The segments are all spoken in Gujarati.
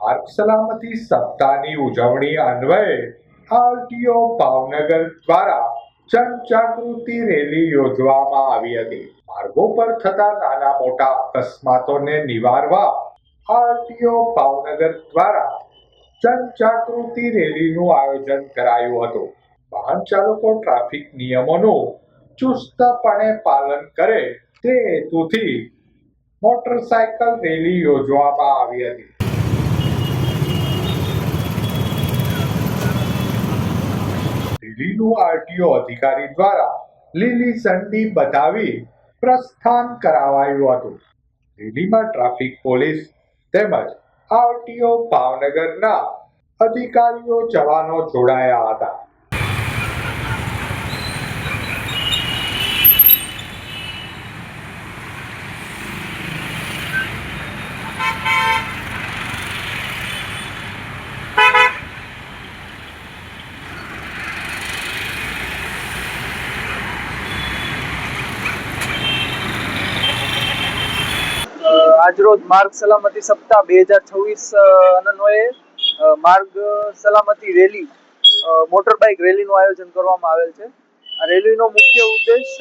માર્ગ સલામતી સપ્તાહની ઉજવણી અન્વયે આરટીઓ ભાવનગર દ્વારા જનજાગૃતિ રેલી યોજવામાં આવી હતી. માર્ગો પર થતા નાના મોટા અકસ્માતોને નિવારવા આરટીઓ ભાવનગર દ્વારા જનજાગૃતિ રેલીનું આયોજન કરાયું હતું. વાહન ચાલકો ટ્રાફિક નિયમોનું ચુસ્તપણે પાલન કરે તે હેતુથી મોટરસાયકલ રેલી યોજવામાં આવી હતી. રેલીનું આરટીઓ અધિકારી દ્વારા લીલી ઝંડી બતાવી પ્રસ્થાન કરાવાયું હતું. રેલીમાં ટ્રાફિક પોલીસ તેમજ આરટીઓ ભાવનગરના અધિકારીઓ જવાનો જોડાયા હતા. આજરોજ માર્ગ સલામતી સપ્તાહ બે હજાર છવ્વીસ અનન્વયે માર્ગ સલામતી રેલી મોટર બાઇક રેલીનું આયોજન કરવામાં આવેલ છે. આ રેલીનો મુખ્ય ઉદ્દેશ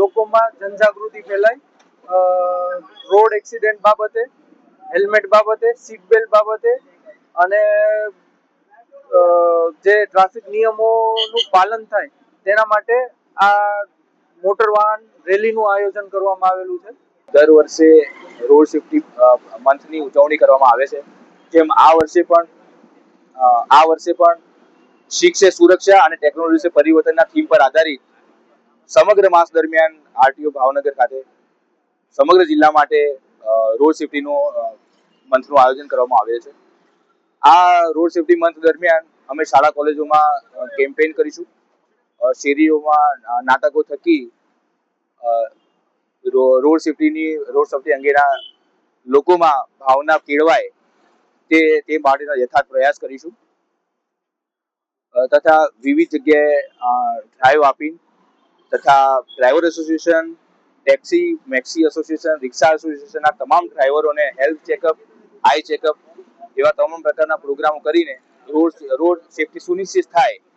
લોકોમાં જનજાગૃતિ ફેલાય રોડ એક્સિડન્ટ બાબતે, હેલ્મેટ બાબતે, સીટ બેલ્ટ બાબતે, અને જે ટ્રાફિક નિયમોનું પાલન થાય તેના માટે આ મોટર વાહન રેલીનું આયોજન કરવામાં આવેલું છે. દર વર્ષે રોડ સેફટી મંથની ઉજવણી કરવામાં આવે છે. જેમ આ વર્ષે પણ આ વર્ષે પણ શિક્ષે સુરક્ષા અને ટેકનોલોજી પરિવર્તનના થીમ પર આધારિત સમગ્ર માસ દરમિયાન આરટીઓ ભાવનગર ખાતે સમગ્ર જિલ્લા માટે રોડ સેફટીનું મંથનું આયોજન કરવામાં આવે છે. આ રોડ સેફટી મંથ દરમિયાન અમે શાળા કોલેજોમાં કેમ્પેઇન કરીશું. શેરીઓમાં નાટકો થકી રોડ સેફટીની, રોડ સેફટી અંગેના લોકોમાં ભાવના કેળવાય તે તે માટેના યથાર્થ પ્રયાસ કરીશું. તથા વિવિધ જગ્યાએ ડ્રાઈવ આપી તથા driver association taxi maxi association rickshaw એસોસિએશનના તમામ ડ્રાઈવરોને હેલ્થ ચેકઅપ આઈ ચેકઅપ એવા તમામ પ્રકારના પ્રોગ્રામો કરીને રોડ રોડ સેફટી સુનિશ્ચિત થાય